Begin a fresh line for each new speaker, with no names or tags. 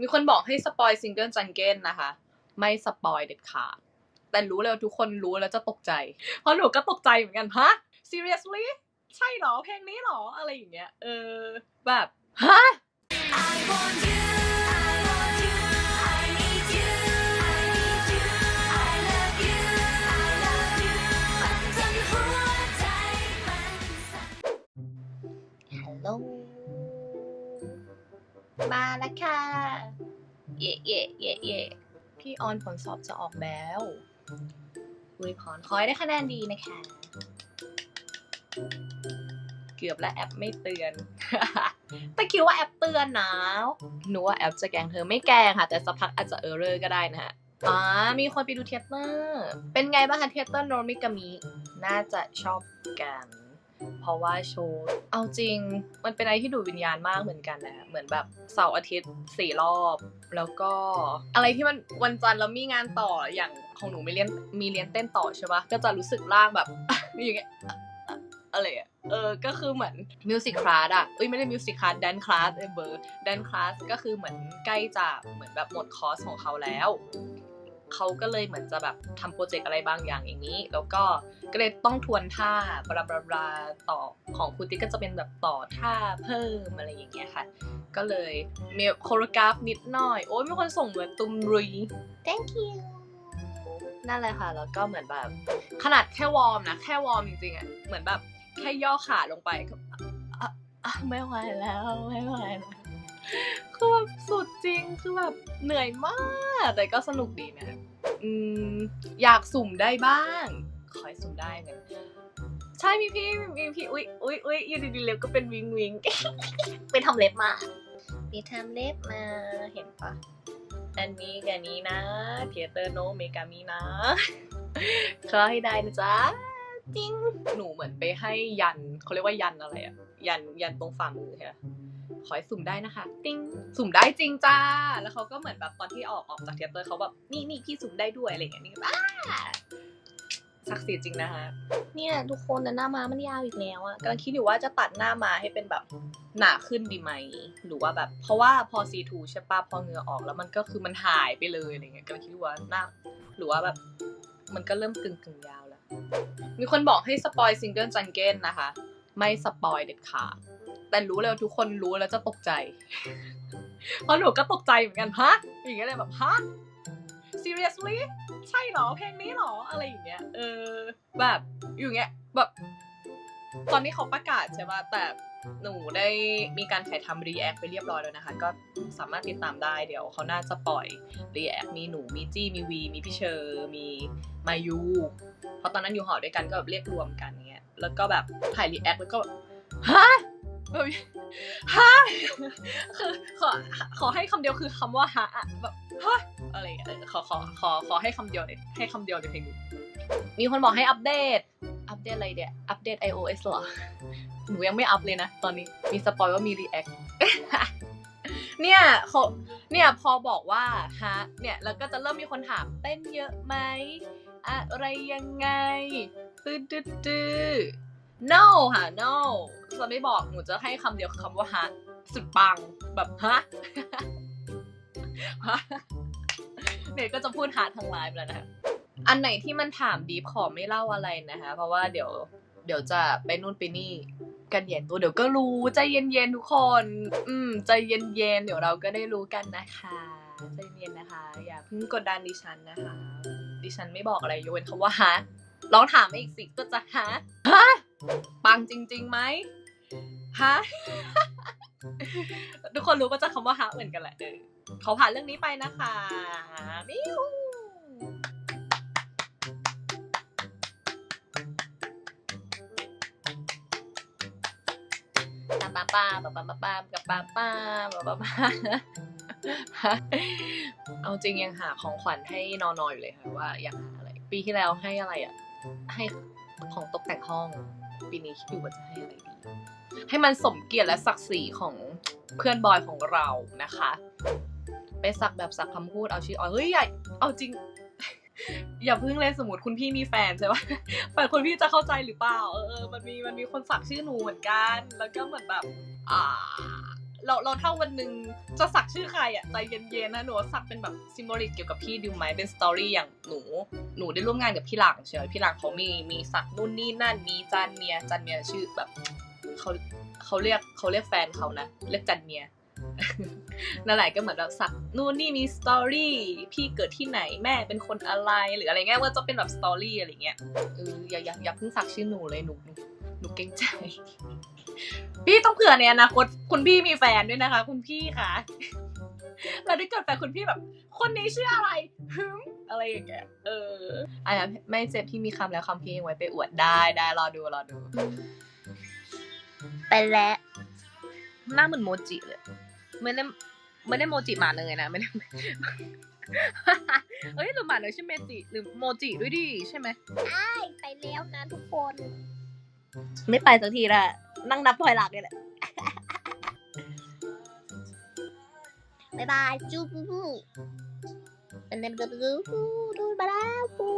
มีคนบอกให้สปอยซิงเกิลจังเก้นนะคะ ไม่สปอยเด็ดขาดแต่รู้เลยว่าทุกคนรู้แล้วจะตกใจ เพราะหนูก็ตกใจเหมือนกันฮะ seriously ใช่เหรอเพลงนี้เหรออะไรอย่างเงี้ยเออแบบฮะ
มา
แล้วค่ะ เย่เย่เย่เย่พี่ออนผลสอบจะออกแล้วอวยพรขอให้ได้คะแนนดีนะคะ เกือบแล้วแอปไม่เตือนแต่คิดว่าแอปเตือนนะหนูว่าแอปจะแกล้งเธอไม่แกล้งค่ะ แต่สักพักอาจจะเออร์เรอร์ก็ได้นะฮะอ๋อมีคนไปดูเทยเตอร์ เป็นไงบ้างคะเทยเตอร์โนมิกามิ น่าจะชอบกัน เพราะว่าโชว์ เอาจริง มันเป็นอะไรที่ดูวิญญาณมากเหมือนกันนะเหมือนแบบเสาร์อาทิตย์สี่รอบ แล้วก็อะไรที่มันวันจันทร์แล้วมีงานต่ออย่างของหนูมีเรียนมีเรียนเต้นต่อใช่ปะก็จะรู้สึกล่างแบบอย่างเงี้ยอะไรอะเออ ก็คือเหมือนมิวสิคคลาสอะเอ้ยไม่ได้มิวสิคคลาสแดนคลาสเอเบอร์แดนคลาสก็คือเหมือนใกล้จะเหมือนแบบหมดคอร์สของเขาแล้ว เขาก็เลยเหมือนจะแบบทำโปรเจกต์อะไรบางอย่างอย่างนี้ แล้วก็ก็เลยต้องทวนท่าบลาบลาบลาต่อของคุณติ๊กก็จะเป็นแบบต่อท่าเพิ่มอะไรอย่างเงี้ยค่ะ ก็เลยมีโคโรกราฟนิดหน่อย โอ้ยมีคนส่งเหมือนตุมรุย thank you นั่นแหละค่ะ แล้วก็เหมือนแบบ ขนาดแค่วอร์มนะ แค่วอร์มจริงๆอะ เหมือนแบบแค่ย่อขาลงไปก็ไม่ไหวแล้วไม่ไหวแล้ว คือแบบสุดจริงคือแบบเหนื่อยมาก แต่ก็สนุกดีนะอืมอยากสุ่มได้บ้าง ขอให้สุ่มได้เนี่ยใช่มีพี่มีพี่อุ๊ยอุ๊ยอุ๊ยอยู่ดีๆเล็บก็เป็นวิงวิงไปทำเล็บมาไปทำเล็บมาเห็นปะอันนี้กับอันนี้นะเทเตอร์โนเมกามีนะขอให้ได้นะจ๊ะจริง หนูเหมือนไปให้ยันเขาเรียกว่ายันอะไรอะยันยันตรงฝ่ามือใช่ไหม ขอให้สุ่มได้นะคะติ้งสุ่มได้จริงจ้า แล้วเขาก็เหมือนแบบตอนที่ออกออกจากเทยเตอร์เขาแบบนี่นี่พี่สุ่มได้ด้วยอะไรอย่างเงี้ยนี่อ้าศักดิ์สิทธิ์จริงนะคะเนี่ยทุกคนแต่หน้ามามันยาวอีกแล้วอะกำลังคิดอยู่ว่าจะตัดหน้ามาให้เป็นแบบหนาขึ้นดีไหม หรือว่าแบบ เพราะว่าพอซีทูใช่ปะพอเหงื่อออกแล้วมันก็คือมันหายไปเลยอะไรเงี้ยกำลังคิดอยู่ว่าหน้า หรือว่าแบบ มันก็เริ่มกึ่งกึ่งๆยาวแล้ว มีคนบอกให้สปอยซิงเกิลจังเก้นนะคะ ไม่สปอยเด็ดขาด แต่รู้เลยว่าทุกคนรู้แล้วจะตกใจเพราะหนูก็ตกใจเหมือนกันฮะอย่างเงี้ยเลยแบบฮะ seriously ใช่เหรอเพลงนี้เหรออะไรอย่างเงี้ยเออแบบอยู่เงี้ยแบบตอนนี้เขาประกาศใช่ป่ะแต่หนูได้มีการถ่ายทำรีแอคไปเรียบร้อยแล้วนะคะ ก็สามารถติดตามได้เดี๋ยวเขาน่าจะปล่อยรีแอคมีหนูมีจี้มีวี มีพี่เชอร์มีมายูเพราะตอนนั้นอยู่หอด้วยกันก็แบบเรียกรวมกันเงี้ยแล้วก็แบบถ่ายรีแอคแล้วก็ฮะ แบบฮะคือขอขอให้คำเดียวคือคำว่าฮะอะแบบฮะอะไรอย่างเงี้ยขอขอขอขอให้คำเดียวเลยให้คำเดียวในเพลงนี้มีคนบอกให้อัปเดต อัปเดตอะไรเดี๋ยอัปเดต iOS เหรอ หนูยังไม่อัพเลยนะ ตอนนี้มีสปอยว่ามี React เนี่ยเขาเนี่ยพอบอกว่าฮะเนี่ยแล้วก็จะเริ่มมีคนถามเต้นเยอะไหม อะไรยังไงตื้อตื้อตื้อ no ค่ะ no จะไม่บอกหนูจะให้คำเดียวคำว่าฮะสุดปังแบบฮะเนี่ยก็จะพูดฮาทั้งไลฟ์แล้วนะคะอันไหนที่มันถามดีขอไม่เล่าอะไรนะคะ เพราะว่าเดี๋ยวเดี๋ยวจะไปนู่นไปนี่กันใหญ่ตัวเดี๋ยวก็รู้ใจเย็นๆทุกคน อืมใจเย็นๆเดี๋ยวเราก็ได้รู้กันนะคะใจเย็นนะคะ อย่าเพิ่งกดดันดิฉันนะคะ ดิฉันไม่บอกอะไรยกเว้นคำว่าฮะลองถามมาอีกสิก็จะฮะฮะ ปังจริงๆไหมฮะ ทุกคนรู้ก็จะคำว่าฮะเหมือนกันแหละเขอผ่านเรื่องนี้ไปนะคะมิวปาปาปาปาปาปาปากับปาปาปาปาปาเอาจริงยังหาของขวัญให้นอนๆอยู่เลยค่ะว่าอยากหาอะไร ปีที่แล้วให้อะไรอะ ให้ของตกแต่งห้อง ปีนี้คิดอยู่ว่าจะให้อะไรดี ให้มันสมเกียรติและศักดิ์ศรีของเพื่อนบอยของเรานะคะ ไปสักแบบสักคำพูดเอาชื่อออยเฮ้ยอย่าเอาจริง อย่าเพิ่งเลยสมมติคุณพี่มีแฟนใช่ปะแฟนคุณพี่จะเข้าใจหรือเปล่า เออมันมีมันมีคนสักชื่อหนูเหมือนกัน แล้วก็เหมือนแบบ อ่า เราเราถ้าวันหนึ่งจะสักชื่อใครอะใจเย็นๆนะหนูสักเป็นแบบซิมโบลิกเกี่ยวกับพี่ดิวไหมเป็นสตอรี่อย่างหนูหนูได้ร่วมงานกับพี่หลังใช่ไหมพี่หลังเขามีมีสักนู่นนี่นั่นมีจันเมียจันเมียชื่อแบบเขาเขาเรียกเขาเรียกแฟนเขานะเรียกจันเมียนั่นแหละก็เหมือนแบบสักนู่นนี่มีสตอรี่พี่เกิดที่ไหนแม่เป็นคนอะไรหรืออะไรเงี้ยว่าจะเป็นแบบสตอรี่อะไรเงี้ยเอออย่าอย่าอย่าเพิ่งสักชื่อหนูเลยหนูหนูหนูเกรงใจ พี่ต้องเผื่อในอนาคตคุณพี่มีแฟนด้วยนะคะ คุณพี่ค่ะแล้วถ้าเกิดแฟนคุณพี่แบบ คนนี้ชื่ออะไรฮึมอะไรอย่างเงี้ยเอออะไม่เจ็บพี่มีคำแล้วคำพี่ยังไว้ไปอวดได้ได้รอดูรอดู ไปแล้วหน้าเหมือนโมจิเลยไม่ได้ไม่ได้โมจิหมาเนยนะไม่ได้เอ้ยหรือหมาเนยชื่อเมจิหรือโมจิด้วยดิใช่ไหม
ไปแล้วนะทุกคน
ไม่ไปสักทีละนั่งนับถอยหลังเลยแหละ
บ๊ายบายจูบูบูเป็นเดนบูบูบูดูมาแล้วบู